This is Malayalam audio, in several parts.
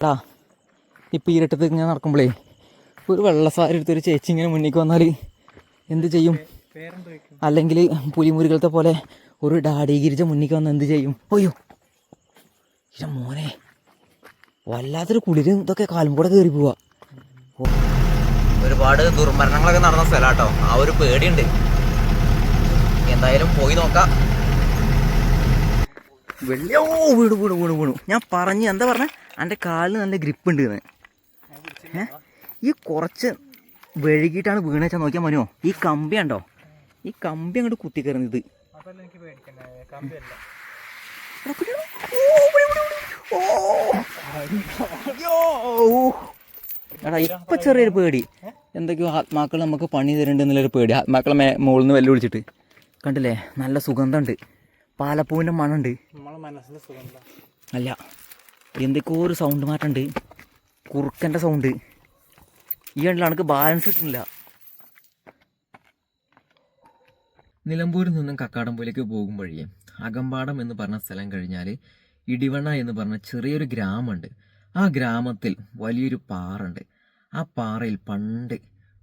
ടാ ഇപ്പം ഇരട്ടത്ത് ഇങ്ങനെ നടക്കുമ്പോഴേ ഒരു വെള്ളസാരി എടുത്തൊരു ചേച്ചി ഇങ്ങനെ മുന്നിലേക്ക് വന്നാൽ എന്ത് ചെയ്യും? അല്ലെങ്കിൽ പുലിമുരുകളത്തെ പോലെ ഒരു ഡാഡി ഗിരിജ മുന്നിലേക്ക് വന്ന് എന്ത് ചെയ്യും? അയ്യോ. ഇല്ല മോനെ. വല്ലാത്തൊരു കുളിരും ഇതൊക്കെ കാലും കൂടെ കയറി പോവാ. ഒരുപാട് ദുർമരണങ്ങളൊക്കെ നടന്ന സ്ഥലം കേട്ടോ ആ ഒരു പേടിയുണ്ട്. എന്തായാലും പോയി നോക്കാം. വെള്ളി വീണു വീണു വീണു വീണു. ഞാൻ പറഞ്ഞു എന്താ പറഞ്ഞ? എന്റെ കാലിന് നല്ല ഗ്രിപ്പ് ഉണ്ട് ഏ? ഈ കുറച്ച് വെഴുകിയിട്ടാണ് വീണേച്ചാൽ നോക്കിയാൽ മതിയോ? ഈ കമ്പി ഉണ്ടോ ഈ കമ്പി അങ്ങോട്ട് കുത്തി കയറുന്നത് ഇത് അതല്ല എനിക്ക് പേടിക്കണ്ട കമ്പിയല്ല എടാ, ഇപ്പൊ ചെറിയൊരു പേടി. എന്തൊക്കെയോ ആത്മാക്കൾ നമുക്ക് പണി തരുന്നുണ്ട് എന്നുള്ളൊരു പേടി. ആത്മാക്കളെ മുകളിൽ നിന്ന് വെല്ലുവിളിച്ചിട്ട്. കണ്ടില്ലേ? നല്ല സുഗന്ധമുണ്ട് പാലപ്പൂവിന്റെ മണമുണ്ട്. അല്ല എന്തൊക്കെയോ ഒരു സൗണ്ട് മാറ്റമുണ്ട്. കുറുക്കന്റെ സൗണ്ട് ഈ കണ്ടില്ല എനിക്ക് ബാലൻസ് കിട്ടുന്നില്ല. നിലമ്പൂരിൽ നിന്നും കക്കാടംപൂലേക്ക് പോകും വഴിയെ. അകമ്പാടം എന്ന് പറഞ്ഞ സ്ഥലം കഴിഞ്ഞാൽ ഇടിവണ്ണ എന്ന് പറഞ്ഞ ചെറിയൊരു ഗ്രാമമുണ്ട്. ആ ഗ്രാമത്തിൽ വലിയൊരു പാറുണ്ട് ആ പാറയിൽ പണ്ട്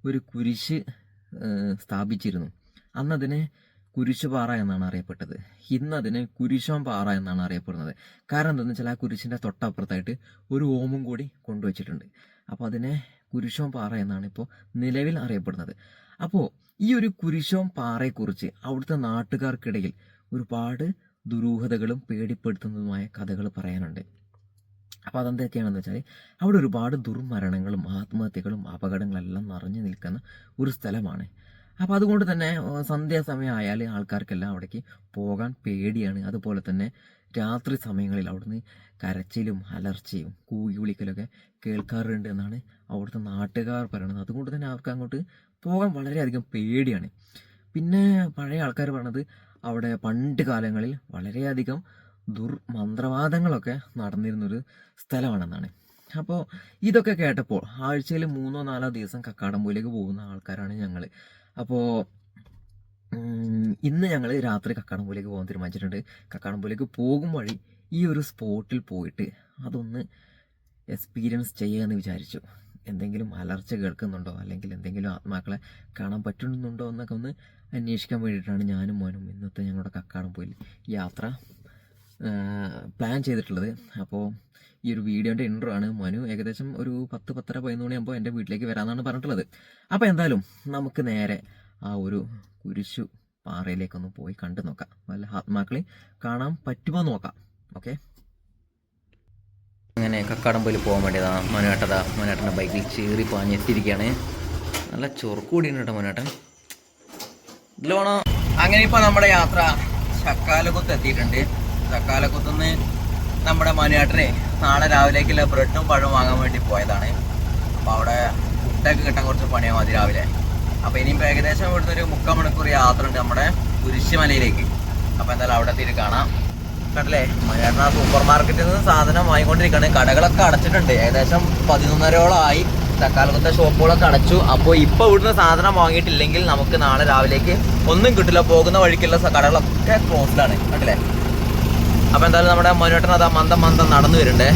ഒരു കുരിശ് സ്ഥാപിച്ചിരുന്നു. അന്നതിനെ കുരിശുപാറ എന്നാണ് അറിയപ്പെട്ടത്. ഇന്നതിന് കുരിശോം പാറ എന്നാണ് അറിയപ്പെടുന്നത്. കാരണം എന്താണെന്ന് വെച്ചാൽ ആ കുരിശിന്റെ തൊട്ടപ്പുറത്തായിട്ട് ഒരു ഓമും കൂടി കൊണ്ടുവച്ചിട്ടുണ്ട്. അപ്പോൾ അതിനെ കുരിശോം പാറ എന്നാണ് ഇപ്പോൾ നിലവിൽ അറിയപ്പെടുന്നത്. അപ്പോൾ ഈ ഒരു കുരിശോം പാറയെക്കുറിച്ച് അവിടുത്തെ നാട്ടുകാർക്കിടയിൽ ഒരുപാട് ദുരൂഹതകളും പേടിപ്പെടുത്തുന്നതുമായ കഥകൾ പറയാനുണ്ട്. അപ്പോൾ അതെന്തൊക്കെയാണെന്ന് വെച്ചാൽ അവിടെ ഒരുപാട് ദുർമരണങ്ങളും ആത്മഹത്യകളും അപകടങ്ങളെല്ലാം നിറഞ്ഞു നിൽക്കുന്ന ഒരു സ്ഥലമാണ് അപ്പോൾ അതുകൊണ്ട് തന്നെ സന്ധ്യാസമയം ആയാൽ ആൾക്കാർക്കെല്ലാം അവിടേക്ക് പോകാൻ പേടിയാണ്. അതുപോലെ തന്നെ രാത്രി സമയങ്ങളിൽ അവിടുന്ന് കരച്ചിലും അലർച്ചയും കൂകി വിളിക്കലൊക്കെ കേൾക്കാറുണ്ട് എന്നാണ് അവിടുത്തെ നാട്ടുകാർ പറയുന്നത്. അതുകൊണ്ട് തന്നെ അവർക്ക് അങ്ങോട്ട് പോകാൻ വളരെയധികം പേടിയാണ്. പിന്നെ പഴയ ആൾക്കാർ പറഞ്ഞത് അവിടെ പണ്ട് കാലങ്ങളിൽ വളരെയധികം ദുർമന്ത്രവാദങ്ങളൊക്കെ നടന്നിരുന്നൊരു സ്ഥലമാണെന്നാണ്. അപ്പോൾ ഇതൊക്കെ കേട്ടപ്പോൾ ആഴ്ചയിൽ മൂന്നോ നാലോ ദിവസം കക്കാടംപൂയിലേക്ക് പോകുന്ന ആൾക്കാരാണ് ഞങ്ങൾ അപ്പോൾ ഇന്ന് ഞങ്ങൾ രാത്രി കക്കാടംപൂലേക്ക് പോകാൻ തീരുമാനിച്ചിട്ടുണ്ട്. കക്കാടംപൂലേക്ക് പോകും വഴി ഈ ഒരു സ്പോട്ടിൽ പോയിട്ട് അതൊന്ന് എക്സ്പീരിയൻസ് ചെയ്യാമെന്ന് വിചാരിച്ചു. എന്തെങ്കിലും അലർച്ച കേൾക്കുന്നുണ്ടോ? അല്ലെങ്കിൽ എന്തെങ്കിലും ആത്മാക്കളെ കാണാൻ പറ്റുന്നുണ്ടോ എന്നൊക്കെ ഒന്ന് അന്വേഷിക്കാൻ വേണ്ടിയിട്ടാണ് ഞാനും മോനും ഇന്നത്തെ ഞങ്ങളുടെ കക്കാടംപൊയിൽ യാത്ര പ്ലാൻ ചെയ്തിട്ടുള്ളത്. അപ്പോൾ ഈ ഒരു വീഡിയോന്റെ ഇൻട്രോ ആണ്. മനു ഏകദേശം ഒരു പത്ത് പത്തര പതിനൊന്ന് മണിയാകുമ്പോൾ എന്റെ വീട്ടിലേക്ക് വരാമെന്നാണ് പറഞ്ഞിട്ടുള്ളത്. അപ്പോൾ എന്തായാലും നമുക്ക് നേരെ ആ ഒരു കുരിശു പാറയിലേക്കൊന്ന് പോയി കണ്ടു നോക്കാം. വല്ല ആത്മാക്കളെ കാണാൻ പറ്റുമോ നോക്കാം. ഓക്കെ. അങ്ങനെ കക്കാടംപൊയിൽ പോകാൻ വേണ്ടിയതാ മനുവേട്ടതാ മനുവേട്ടന്റെ ബൈക്കിൽ ചീറി പാഞ്ഞെത്തിയിരിക്കുകയാണ്. നല്ല ചൊറുക്ക് കേട്ടോ മനുവേട്ടൻ ഇതിലോണോ അങ്ങനെ ഇപ്പോൾ നമ്മുടെ യാത്ര ചക്കാലക്കുത്ത് എത്തിയിട്ടുണ്ട്. ചക്കാലക്കുത്തുനിന്ന് നമ്മുടെ മനുവേട്ടനെ നാളെ രാവിലേക്കുള്ള ബ്രെഡും പഴവും വാങ്ങാൻ വേണ്ടി പോയതാണ്. അപ്പോൾ അവിടെ ഫുഡൊക്കെ കിട്ടാൻ കുറച്ച് പണിയാൽ മതി രാവിലെ. അപ്പോൾ ഇനിയിപ്പോൾ ഏകദേശം ഇവിടുന്ന് ഒരു മുക്കാൽ മണിക്കൂർ യാത്ര ഉണ്ട് നമ്മുടെ കുരിശുമലയിലേക്ക്. അപ്പോൾ എന്തായാലും അവിടെ എത്തിയിട്ട് കാണാം. കണ്ടല്ലേ? ആ സൂപ്പർ മാർക്കറ്റിൽ നിന്ന് സാധനം വാങ്ങിക്കൊണ്ടിരിക്കുകയാണ്. കടകളൊക്കെ അടച്ചിട്ടുണ്ട്. ഏകദേശം പതിനൊന്നരയോളം ആയി. തക്കാലത്തെ ഷോപ്പുകളൊക്കെ അടച്ചു. അപ്പോൾ ഇപ്പോൾ ഇവിടുന്ന് സാധനം വാങ്ങിയിട്ടില്ലെങ്കിൽ നമുക്ക് നാളെ രാവിലേക്ക് ഒന്നും കിട്ടില്ല. പോകുന്ന വഴിക്കുള്ള കടകളൊക്കെ ക്ലോസ്ഡാണ് കണ്ടില്ലേ? അപ്പോൾ എന്തായാലും നമ്മുടെ മനുവേട്ടൻ അതാ മന്ദം മന്ദം നടന്നു വരുന്നുണ്ടേ.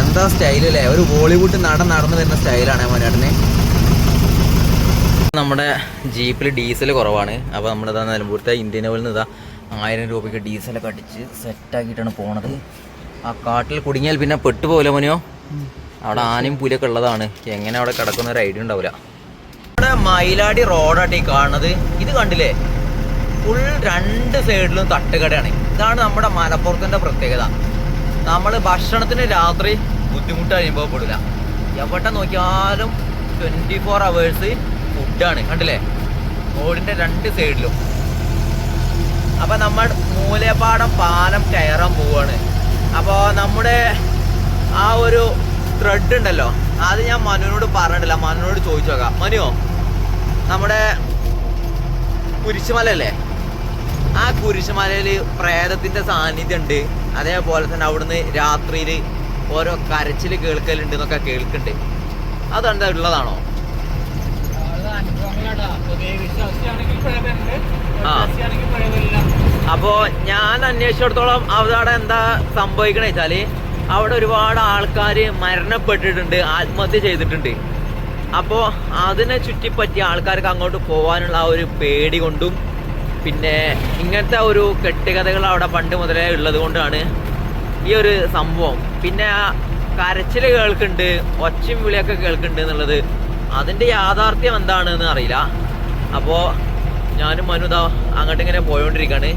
എന്താ സ്റ്റൈലല്ലേ ഒരു ബോളിവുഡ് നടൻ നടന്നു വരുന്ന സ്റ്റൈലാണ് മനുവേട്ടന്. നമ്മുടെ ജീപ്പിൽ ഡീസൽ കുറവാണ്. അപ്പോൾ നമ്മുടെ ഇതാ നിലമ്പൂരത്തെ ഇന്ത്യൻ ഓയിൽ നിന്ന് ഇതാ ആയിരം രൂപയ്ക്ക് ഡീസലൊക്കെ അടിച്ച് സെറ്റാക്കിയിട്ടാണ് പോണത്. ആ കാട്ടിൽ കുടുങ്ങിയാൽ പിന്നെ പെട്ടുപോകില്ല മോനെയോ അവിടെ ആനയും പുലിയൊക്കെ ഉള്ളതാണ്. എങ്ങനെ അവിടെ കിടക്കുന്ന ഒരു ഐഡിയ ഉണ്ടാവില്ല. നമ്മുടെ മയിലാടി റോഡാട്ടി കാണുന്നത്. ഇത് കണ്ടില്ലേ? ഫുൾ രണ്ട് സൈഡിലും തട്ടുകടയാണ്. ഇതാണ് നമ്മുടെ മലപ്പുറത്തിന്റെ പ്രത്യേകത. നമ്മൾ ഭക്ഷണത്തിന് രാത്രി ബുദ്ധിമുട്ട് അനുഭവപ്പെടില്ല എവിടെ നോക്കിയാലും ട്വന്റി ഫോർ അവേഴ്സ് ഫുഡാണ് കണ്ടില്ലേ? റോഡിന്റെ രണ്ട് സൈഡിലും അപ്പോൾ നമ്മൾ മൂലപ്പാടം പാലം കയറാൻ പോവുകയാണ് അപ്പോൾ നമ്മുടെ ആ ഒരു ത്രെഡ് ഉണ്ടല്ലോ അത് ഞാൻ മനുവിനോട് പറഞ്ഞിട്ടില്ല. മനുവിനോട് ചോദിച്ചു നോക്കാം. മനുവോ നമ്മുടെ കുരിശുമല അല്ലേ ആ കുരിശുമലയിൽ പ്രേതത്തിന്റെ സാന്നിധ്യം ഉണ്ട് അതേപോലെ തന്നെ അവിടുന്ന് രാത്രിയിൽ ഓരോ കരച്ചിൽ കേൾക്കലുണ്ട് എന്നൊക്കെ കേൾക്കുന്നുണ്ട് അതെന്താ ഉള്ളതാണോ? അപ്പോ ഞാൻ അന്വേഷിച്ചിടത്തോളം അവിടെ എന്താ സംഭവിക്കണ വെച്ചാൽ അവിടെ ഒരുപാട് ആൾക്കാർ മരണപ്പെട്ടിട്ടുണ്ട് ആത്മഹത്യ ചെയ്തിട്ടുണ്ട്. അപ്പോ അതിനെ ചുറ്റിപ്പറ്റി ആൾക്കാർക്ക് അങ്ങോട്ട് പോകാനുള്ള ആ ഒരു പേടി കൊണ്ടും പിന്നെ ഇങ്ങനത്തെ ഒരു കെട്ടുകഥകൾ അവിടെ പണ്ട് മുതലേ ഉള്ളത് കൊണ്ടാണ് ഈ ഒരു സംഭവം. പിന്നെ കരച്ചിൽ കേൾക്കുന്നുണ്ട് ഒച്ചയും വിളിയൊക്കെ കേൾക്കുന്നുണ്ട് എന്നുള്ളത് അതിന്റെ യാഥാർത്ഥ്യം എന്താണെന്ന് അറിയില്ല. അപ്പോൾ ഞാനും മനുത അങ്ങോട്ട് ഇങ്ങനെ പോയോണ്ടിരിക്കുകയാണ്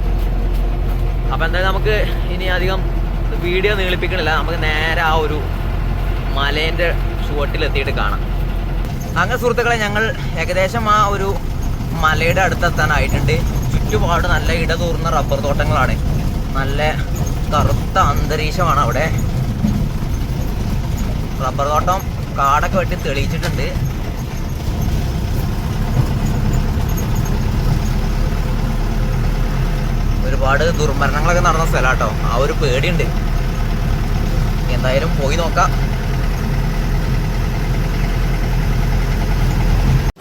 അപ്പോൾ എന്തായാലും നമുക്ക് ഇനി അധികം വീഡിയോ നീളിപ്പിക്കണില്ല. നമുക്ക് നേരെ ആ ഒരു മലേന്റെ ചുവട്ടിലെത്തിയിട്ട് കാണാം. അങ്ങനെ സുഹൃത്തുക്കളെ ഞങ്ങൾ ഏകദേശം ആ ഒരു മലയുടെ അടുത്തെത്താനായിട്ടുണ്ട്. ചുറ്റുപാട് നല്ല ഇടതൂർന്ന റബ്ബർ തോട്ടങ്ങളാണ്. നല്ല കറുത്ത അന്തരീക്ഷമാണ് അവിടെ. റബ്ബർ തോട്ടം കാടൊക്കെ വെട്ടി തെളിയിച്ചിട്ടുണ്ട്. ഒരുപാട് ദുർമരണങ്ങളൊക്കെ നടന്ന സ്ഥലമാട്ടോ ആ ഒരു പേടിയുണ്ട്. എന്തായാലും പോയി നോക്കാം.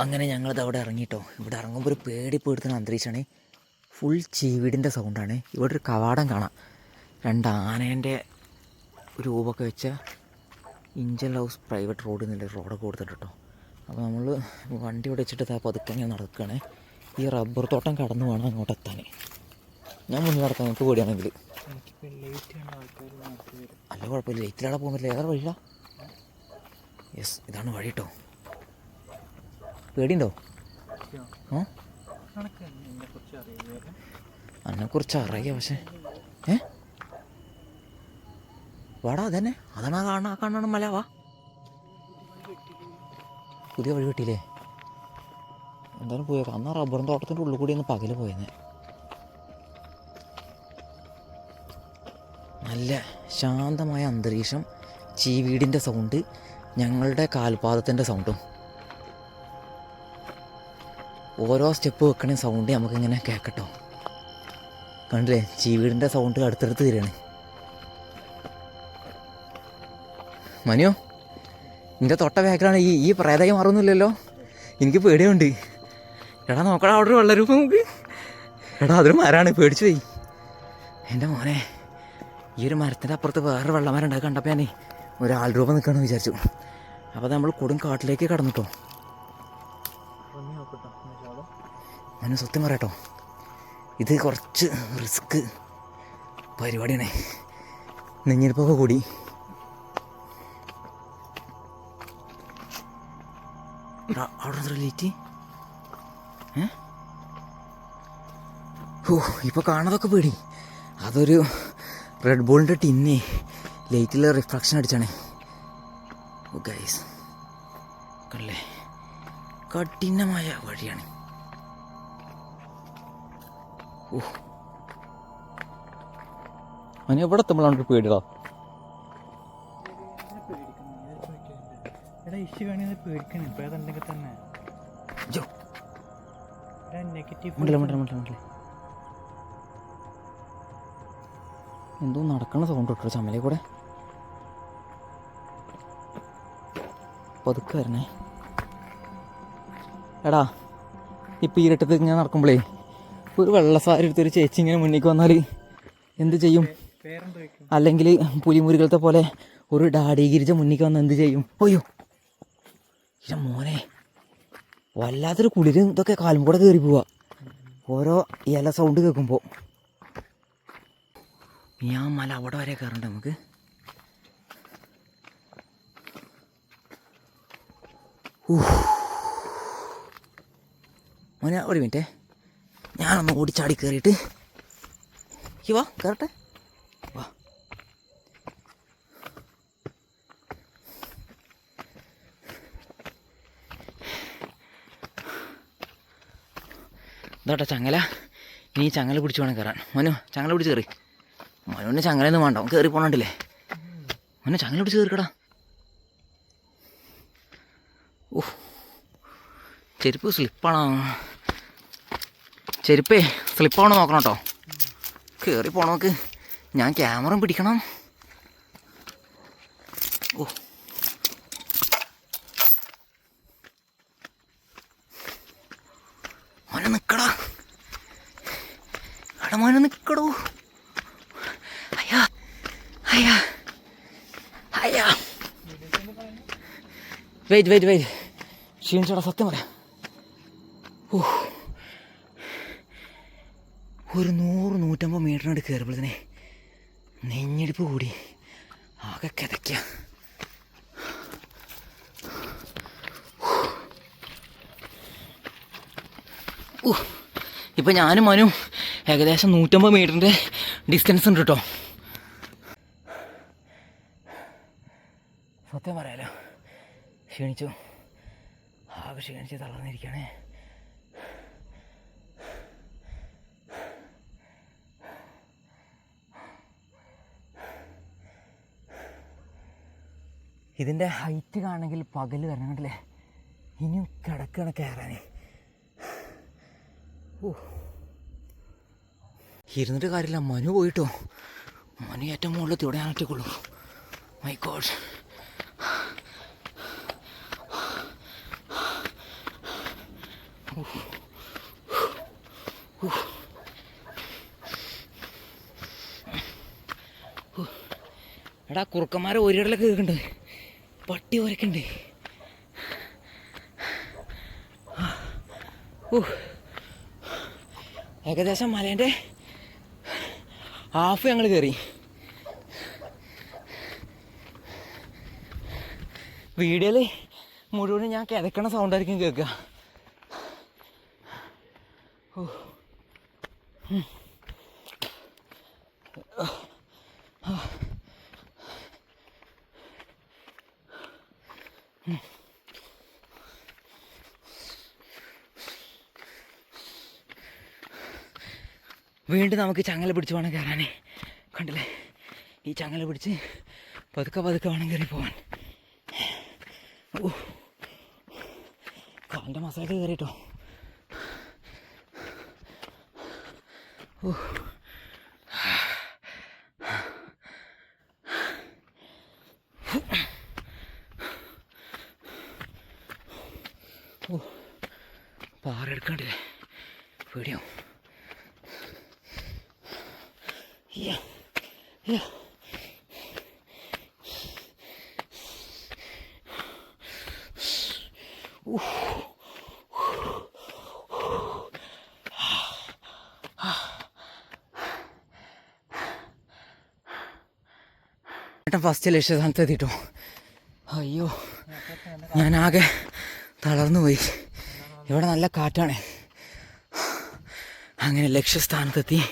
അങ്ങനെ ഞങ്ങളത് അവിടെ ഇറങ്ങിട്ടോ. ഇവിടെ ഇറങ്ങുമ്പോൾ ഒരു പേടി പേടുത്തുന്ന അന്തരീക്ഷമാണ് ഫുൾ ചീവീടിന്റെ സൗണ്ടാണ് ഇവിടെ ഒരു കവാടം കാണാം. രണ്ട് ആനേന്റെ രൂപമൊക്കെ വെച്ച ഇഞ്ചൽ ഹൗസ് പ്രൈവറ്റ് റോഡ് എന്നുള്ള റോഡൊക്കെ കൊടുത്തിട്ട് കേട്ടോ അപ്പോൾ നമ്മൾ വണ്ടി ഇവിടെ വെച്ചിട്ട് പതുക്കെ ഇങ്ങനെ നടക്കുകയാണ് ഈ റബ്ബർ തോട്ടം കടന്നു വേണം അങ്ങോട്ട് എത്താൻ. ഞാൻ മുന്നിൽ നടക്കാം നിങ്ങൾക്ക് പേടിയാണെങ്കിൽ അല്ല കുഴപ്പമില്ല. ലേറ്റിലാടെ പോകാൻ പറ്റില്ല ഏതാ വഴിയില്ല യെസ് ഇതാണ് വഴി കേട്ടോ പേടിയുണ്ടോ ആ? എന്നെ കുറിച്ച് അറിയാം പക്ഷേ ഏ? വാടാ അതന്നെ. അതാണ് ആ കാണാ കാണണം മല പുതിയ വഴി കിട്ടിയില്ലേ? എന്തായാലും പോയേക്കാം അന്ന് റബ്ബറും തോട്ടത്തിന്റെ ഉള്ളിൽ കൂടി ഒന്ന് പകൽ പോയെന്ന് നല്ല ശാന്തമായ അന്തരീക്ഷം ചീവീടിന്റെ സൗണ്ട് ഞങ്ങളുടെ കാൽപാദത്തിന്റെ സൗണ്ടും ഓരോ സ്റ്റെപ്പ് വെക്കണ സൗണ്ട് നമുക്കിങ്ങനെ കേൾക്കട്ടോ. കണ്ടില്ലേ? ചീവീടിന്റെ സൗണ്ട് അടുത്തടുത്ത് വരികയാണ്. മനിയോ നിന്റെ തൊട്ട ബാക്കിലാണ് ഈ ഈ പ്രേതയെ മാറുന്നില്ലല്ലോ? എനിക്ക് പേടിയുണ്ട്. എടാ നോക്കടാ അവിടെ വെള്ള വെള്ളരൂപം നമുക്ക്. എടാ അതൊരു മരമാണ് പേടിച്ചു പോയി. എന്റെ മോനെ ഈ ഒരു മരത്തിന്റെ അപ്പുറത്ത് വേറെ വെള്ളമരം ഉണ്ടാക്കി കണ്ടപ്പോൾ ഞാനേ ഒരാൾ രൂപം നിൽക്കണമെന്ന് വിചാരിച്ചു. അപ്പോൾ നമ്മൾ കൊടും കാട്ടിലേക്ക് കടന്നിട്ടോ മനു സത്യം പറയട്ടോ. ഇത് കുറച്ച് റിസ്ക് പരിപാടിയാണേ. നെഞ്ഞിരിപ്പൊക്കെ കൂടി. അവിടെ ഓ ഇപ്പൊ കാണാതൊക്കെ പേടി. അതൊരു റെഡ് ബോളിന്റെ ടിന്നെ ലൈറ്റിൽ റിഫ്ലക്ഷൻ അടിച്ചാണേ. ഓ ഗൈസ് കണ്ടല്ലേ? കഠിനമായ വഴിയാണ്. അവന് എവിടെ എത്തുമ്പോഴാണ് പേടിടാ മണ്ടില്ല മണ്ടില്ല എന്തോ നടക്കണ സൗണ്ട് കിട്ടോ ചമ്മലേ കൂടെ. പതുക്കെ വരണേ. എടാ ഇപ്പം ഈ ഇരട്ടത്ത് ഇങ്ങനെ നടക്കുമ്പോഴേ ഒരു വെള്ളസാരി എടുത്തൊരു ചേച്ചി ഇങ്ങനെ മുന്നിലേക്ക് വന്നാൽ എന്ത് ചെയ്യും? അല്ലെങ്കിൽ പുലിമുരുകളത്തെ പോലെ ഒരു ഡാഡി ഗിരിജ മുന്നിലേക്ക് വന്ന് എന്ത് ചെയ്യും? അയ്യോ ഇല്ല മോനെ. വല്ലാത്തൊരു കുളിരും ഇതൊക്കെ കാലും കൂടെ കയറി പോവാ. ഓരോ ഇല സൗണ്ട് കേൾക്കുമ്പോൾ ഞാൻ മല അവിടെ വരെ കയറണ്ട നമുക്ക്. മോനെ ഒരു മിനിറ്റേ ഞാനൊന്ന് ഓടിച്ചാടി കയറിയിട്ട് വാ കയറട്ടെ വാ. ഇതോട്ടെ ചങ്ങല. ഇനി ചങ്ങല പിടിച്ച് വേണം കയറാൻ മനു ചങ്ങല പിടിച്ച് കയറി മനുവിന് ചങ്ങലയൊന്നും വേണ്ട. കയറി പോകണ്ടില്ലേ മനു ചങ്ങല പിടിച്ച് കയറിക്കടാ ഓ. ചെരുപ്പ് സ്ലിപ്പാണോ ചെരുപ്പേ സ്ലിപ്പാണ് നോക്കണം കേട്ടോ കയറി പോണോക്ക് ഞാൻ ക്യാമറ പിടിക്കണം. ഓ. മോനെ നിക്കടാ. എടാ മോനെ നിക്കടോ. അയ്യാ അയ്യാ അയ്യാ. വെയിറ്റ് വെയിറ്റ് വെയിറ്റ് ക്ഷീണിച്ചോടാ സത്യം പറയാം ഓ ഒരു നൂറ് നൂറ്റമ്പത് മീറ്ററിനോട് കയറുമ്പോഴത്തേനെ നെഞ്ഞെടുപ്പ് കൂടി. ആകെ കിതയ്ക്ക. ഇപ്പം ഞാനും മനും ഏകദേശം നൂറ്റമ്പത് മീറ്ററിന്റെ ഡിസ്റ്റൻസ് ഉണ്ട് കേട്ടോ സത്യം പറയാലോ ക്ഷീണിച്ചു. ആകെ ക്ഷീണിച്ച് തളർന്നിരിക്കുകയാണേ ഇതിന്റെ ഹൈറ്റ് കാണണമെങ്കിൽ പകൽ വരണം കണ്ടില്ലേ? ഇനിയും കിടക്കണ കയറാനേ. ഓ. ഇരുന്നിട്ട് കാര്യമില്ല മനു പോയിട്ടോ. മനു ഏറ്റവും മുകളിൽ തിവിടാൻ ഒറ്റക്കുള്ളൂ മൈ ഗോഡ് എടാ കുറുക്കന്മാരെ ഒരിടലൊക്കെ കേൾക്കുന്നുണ്ട് പട്ടി ഒരക്കുണ്ട് ഏകദേശം മലേന്റെ ഹാഫ് ഞങ്ങൾ കയറി വീഡിയോയിൽ മുഴുവൻ ഞാൻ കിതക്കണ സൗണ്ടായിരിക്കും കേൾക്കുക. ഓ. വീണ്ടും നമുക്ക് ചങ്ങല പിടിച്ച് വേണം കയറാനേ. കണ്ടില്ലേ? ഈ ചങ്ങല പിടിച്ച് പതുക്കെ പതുക്കെ വേണം കയറി പോവാൻ ഓ കാലിന്റെ മസാല കയറിട്ടോ. ഓ ഓ പാറ എടുക്കണ്ടില്ലേ പേടിയാവും. ഫസ്റ്റ് ലക്ഷ്യസ്ഥാനത്ത് എത്തിട്ടോ അയ്യോ ഞാനാകെ തളർന്നു പോയി. ഇവിടെ നല്ല കാറ്റാണ്. അങ്ങനെ ലക്ഷ്യസ്ഥാനത്തെത്തി.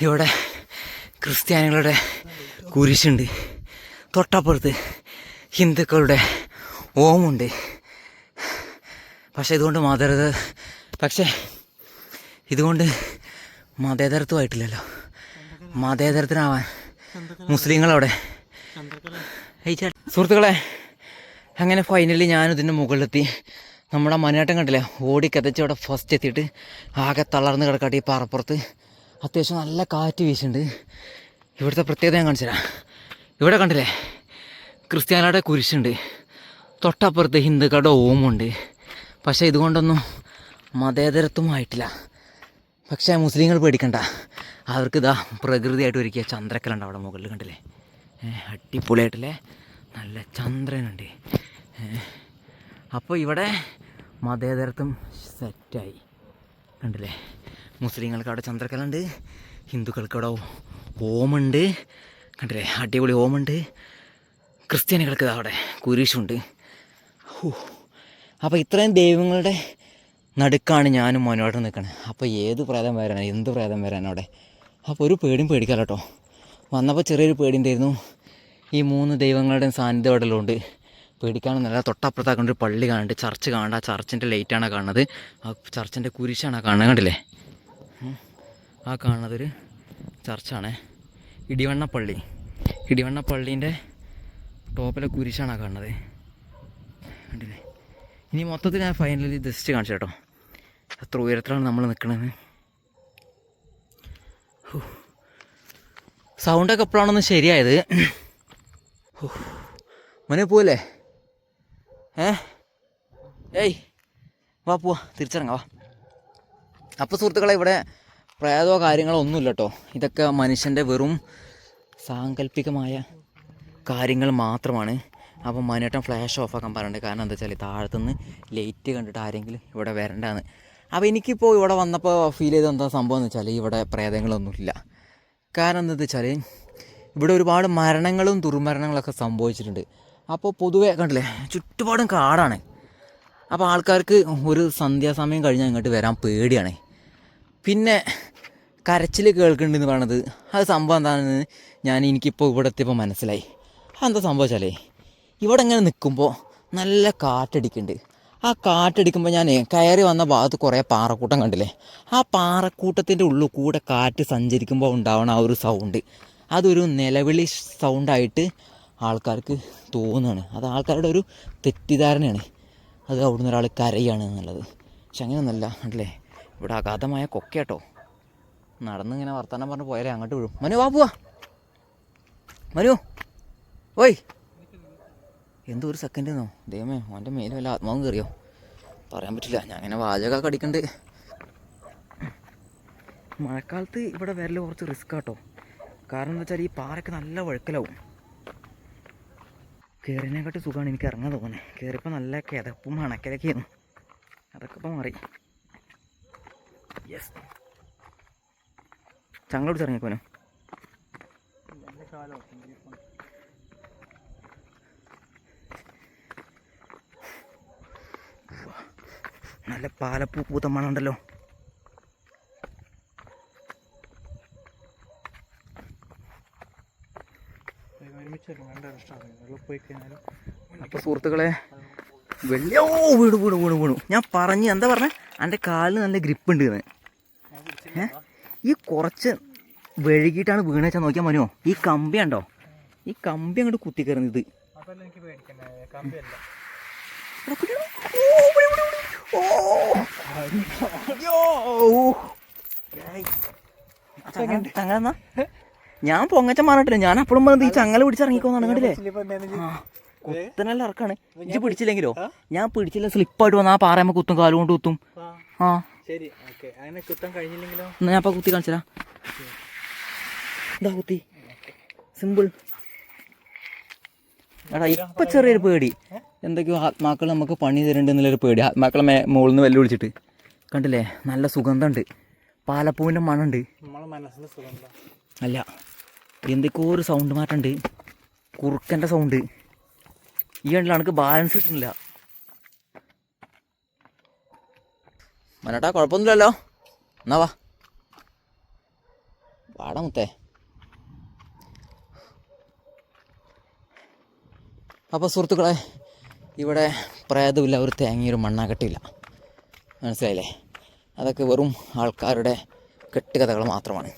ഇവിടെ ക്രിസ്ത്യാനികളുടെ കുരിശുണ്ട്. തൊട്ടപ്പുറത്ത് ഹിന്ദുക്കളുടെ ഓമുണ്ട്. പക്ഷെ ഇതുകൊണ്ട് മതേതര പക്ഷേ ഇതുകൊണ്ട് മതേതരത്വമായിട്ടില്ലല്ലോ. മതേതരത്തിനാവാൻ മുസ്ലിങ്ങളവിടെ. സുഹൃത്തുക്കളെ അങ്ങനെ ഫൈനലി ഞാൻ ഇതിന്റെ മുകളിലെത്തി. നമ്മുടെ മനേട്ടം കണ്ടില്ലേ ഓടി കതച്ച് അവിടെ ഫസ്റ്റ് എത്തിയിട്ട് ആകെ തളർന്ന് കിടക്കാട്ടി ഈ പാറപ്പുറത്ത്. അത്യാവശ്യം നല്ല കാറ്റ് വീശുന്നുണ്ട് ഇവിടുത്തെ പ്രത്യേകത ഞാൻ കാണിച്ചു തരാം ഇവിടെ കണ്ടില്ലേ? ക്രിസ്ത്യാനിയുടെ കുരിശുണ്ട്. തൊട്ടപ്പുറത്ത് ഹിന്ദുക്കളുടെ ഓമുണ്ട്. പക്ഷേ ഇതുകൊണ്ടൊന്നും മതേതരത്വം ആയിട്ടില്ല. പക്ഷേ മുസ്ലിങ്ങൾ പേടിക്കണ്ട. അവർക്ക് ഇതാ പ്രകൃതിയായിട്ട് ഒരുക്കിയ ചന്ദ്രക്കലുണ്ട് അവിടെ മുകളിൽ കണ്ടില്ലേ? അടിപൊളിയായിട്ടില്ലേ? നല്ല ചന്ദ്രനുണ്ട്. അപ്പോൾ ഇവിടെ മതേതരത്വം സെറ്റായി കണ്ടില്ലേ? മുസ്ലിങ്ങൾക്ക് അവിടെ ചന്ദ്രക്കലുണ്ട് ഹിന്ദുക്കൾക്ക് അവിടെ ഓമുണ്ട് കണ്ടില്ലേ? അടിപൊളി ഓമുണ്ട് ക്രിസ്ത്യാനികൾക്ക് അവിടെ കുരിശുണ്ട്. അപ്പോൾ ഇത്രയും ദൈവങ്ങളുടെ നടുക്കാണ് ഞാനും മോനോട്ട് നിൽക്കണത് അപ്പോൾ ഏത് പ്രേതം വരാൻ എന്ത് പ്രേതം വരാനാണ് അവിടെ? അപ്പോൾ ഒരു പേടിയും പേടിക്കാല കേട്ടോ. വന്നപ്പോൾ ചെറിയൊരു പേടി ഉണ്ടായിരുന്നു. ഈ മൂന്ന് ദൈവങ്ങളുടെയും സാന്നിധ്യം അവിടെ ഉണ്ട് പേടിക്കാനൊന്നുമല്ല തൊട്ടപ്പുറത്താക്കൊണ്ട് ഒരു പള്ളി കാണുന്നുണ്ട്. ചർച്ച് കാണണ്ട ആ ചർച്ചിന്റെ ലൈറ്റാണ് കാണുന്നത്? ആ ചർച്ചിന്റെ കുരിശാണ് കാണുന്നത്? കണ്ടില്ലേ. ആ കാണുന്നതൊരു ചർച്ചാണ്. ഇടിവണ്ണപ്പള്ളി. പള്ളി ഇടിവണ്ണ പള്ളീന്റെ ടോപ്പിലെ കുരിശാണ് ആ കാണുന്നത്. കണ്ടില്ലേ? ഇനി മൊത്തത്തിൽ ഞാൻ ഫൈനലി ജസ്റ്റ് കാണിച്ചു കേട്ടോ. എത്ര ഉയരത്തിലാണ് നമ്മൾ നിൽക്കണത്. സൗണ്ടൊക്കെ എപ്പോഴാണൊന്ന് ശരിയായത്. മോനെ പോവല്ലേ? ഏ? ഏയ്. വാ പോവാ. തിരിച്ചിറങ്ങാം വാ. അപ്പോൾ സുഹൃത്തുക്കളെ ഇവിടെ പ്രേതമോ കാര്യങ്ങളോ കേട്ടോ ഇതൊക്കെ മനുഷ്യന്റെ വെറും സാങ്കല്പികമായ കാര്യങ്ങൾ മാത്രമാണ്. അപ്പം മനേട്ടൻ ഫ്ലാഷ് ഓഫ് ആക്കാൻ പറഞ്ഞിട്ടുണ്ട്. കാരണം എന്താ വെച്ചാൽ താഴത്തുനിന്ന് ലൈറ്റ് കണ്ടിട്ട് ആരെങ്കിലും ഇവിടെ വരണ്ടാന്ന്. അപ്പോൾ എനിക്കിപ്പോൾ ഇവിടെ വന്നപ്പോൾ ഫീൽ ചെയ്ത എന്താ സംഭവം എന്ന് വെച്ചാൽ ഇവിടെ പ്രേതങ്ങളൊന്നുമില്ല. കാരണം എന്താ വെച്ചാൽ ഇവിടെ ഒരുപാട് മരണങ്ങളും ദുർമരണങ്ങളൊക്കെ സംഭവിച്ചിട്ടുണ്ട്. അപ്പോൾ പൊതുവേ കണ്ടില്ലേ ചുറ്റുപാടും കാടാണ്. അപ്പോൾ ആൾക്കാർക്ക് ഒരു സന്ധ്യാസമയം കഴിഞ്ഞാൽ ഇങ്ങോട്ട് വരാൻ പേടിയാണ്. പിന്നെ കരച്ചിൽ കേൾക്കുന്നുണ്ടെന്ന് പറയണത്. അത് സംഭവം എന്താണെന്ന് ഞാൻ എനിക്കിപ്പോൾ ഇവിടെ എത്തിയപ്പോൾ മനസ്സിലായി. അതെന്താ സംഭവിച്ചാലേ ഇവിടെ ഇങ്ങനെ നിൽക്കുമ്പോൾ നല്ല കാറ്റടിക്കുന്നുണ്ട് ആ കാറ്റടിക്കുമ്പോൾ ഞാൻ കയറി വന്ന ഭാഗത്ത് കുറേ പാറക്കൂട്ടം കണ്ടില്ലേ? ആ പാറക്കൂട്ടത്തിന്റെ ഉള്ളിൽ കൂടെ കാറ്റ് സഞ്ചരിക്കുമ്പോൾ ഉണ്ടാവണ ആ ഒരു സൗണ്ട് അതൊരു നിലവിളി സൗണ്ടായിട്ട് ആൾക്കാർക്ക് തോന്നുകയാണ്. അത് ആൾക്കാരുടെ ഒരു തെറ്റിദ്ധാരണയാണ്. അത് അവിടുന്ന് ഒരാൾ കരയാണ് എന്നുള്ളത്. പക്ഷെ അങ്ങനെയൊന്നുമല്ല അല്ലേ? ഇവിടെ അഗാധമായ കൊക്കയാട്ടോ. നടന്നിങ്ങനെ വർത്താനം പറഞ്ഞ് പോയാലേ അങ്ങോട്ട് വിഴും. മനു വാ പോവാ. മനു. ഓയ്. എന്തോ ഒരു സെക്കൻഡ് എന്നോ? ദൈവമേ അവന്റെ മേലെ വല്ല ആത്മാവും കയറിയോ പറയാൻ പറ്റില്ല ഞാൻ അങ്ങനെ വാചകമൊക്കെ അടിക്കണ്ട്. മഴക്കാലത്ത് ഇവിടെ വരൽ കുറച്ച് റിസ്ക് ആട്ടോ. കാരണം എന്താ വെച്ചാൽ ഈ പാറയ്ക്ക് നല്ല വഴുക്കലാവും. കയറിനെക്കാട്ടി സുഖമാണ് എനിക്ക് ഇറങ്ങാൻ തോന്നുന്നത് കയറിയപ്പോൾ നല്ല കിതപ്പും മണക്കലൊക്കെയായിരുന്നു അതൊക്കെ ഇപ്പോൾ മാറി. യെസ് ചങ്ങളോട് ഇറങ്ങിക്കോനോ നല്ല പാലപ്പൂ പൂത്ത മണമുണ്ടല്ലോ അപ്പോൾ സുഹൃത്തുക്കളെ വലിയ വീട് വീട് വീട് വീണു ഞാൻ പറഞ്ഞു എന്താ പറഞ്ഞ? എന്റെ കാലിന് നല്ല ഗ്രിപ്പ് ഉണ്ട് എന്ന് കുറച്ച് വഴുകിയിട്ടാണ് വീണേച്ചാൽ നോക്കിയാൽ മനുവോ ഈ കമ്പി ഉണ്ടോ ഈ കമ്പി അങ്ങോട്ട് കുത്തിക്കയറുന്നത്. ഇത് അതല്ല എനിക്ക് പേടിക്കണ്ടേ കമ്പിയല്ല ചങ്ങല ഞാൻ പൊങ്ങച്ച മാറിട്ടില്ല ഞാൻ അപ്പോഴും പറഞ്ഞത് ഈ ചങ്ങല പിടിച്ചിറങ്ങിക്കോന്നാണ് കണ്ടില്ലേ? കുത്തനല്ല ഇറക്കാണ്. ഇജ്ജ് പിടിച്ചില്ലെങ്കിലോ? ഞാൻ പിടിച്ചില്ല സ്ലിപ്പായിട്ട് വന്ന ആ പാറയമ്മ കുത്തും കാലുകൊണ്ട് കുത്തും. ആ ശരി ഓക്കെ. അങ്ങനെ കുത്താൻ കഴിഞ്ഞില്ലെങ്കിലോ? എന്നാ ഞാൻ അപ്പൊ കുത്തി കാണിച്ചരാ. എന്താ കുത്തി. സിമ്പിൾ എടാ ഇപ്പൊ ചെറിയൊരു പേടി. എന്തൊക്കെയോ ആത്മാക്കൾ നമുക്ക് പണി തരുന്നുണ്ട് എന്നുള്ളൊരു പേടി. ആത്മാക്കളെ മേ മുകളിൽ നിന്ന് വെല്ലു വിളിച്ചിട്ട്. കണ്ടില്ലേ? നല്ല സുഗന്ധമുണ്ട്. പാലപ്പൂവിന്റെ മണമുണ്ട്. നമ്മളെ മനസ്സിന് സുഖം അല്ല എന്തൊക്കെയോ ഒരു സൗണ്ട് മാറ്റമുണ്ട്. കുറുക്കന്റെ സൗണ്ട് ഈ കണ്ടില്ല എനിക്ക് ബാലൻസ് കിട്ടുന്നില്ല. മനട്ടാ കുഴപ്പമൊന്നുമില്ലല്ലോ. എന്നാ വാ. വാടാ മുത്തേ. അപ്പോൾ സുഹൃത്തുക്കളെ ഇവിടെ പ്രേതമില്ല ഒരു തേങ്ങയൊരു മണ്ണാകട്ടിയില്ല. മനസ്സിലായില്ലേ? അതൊക്കെ വെറും ആൾക്കാരുടെ കെട്ടുകഥകൾ മാത്രമാണ്.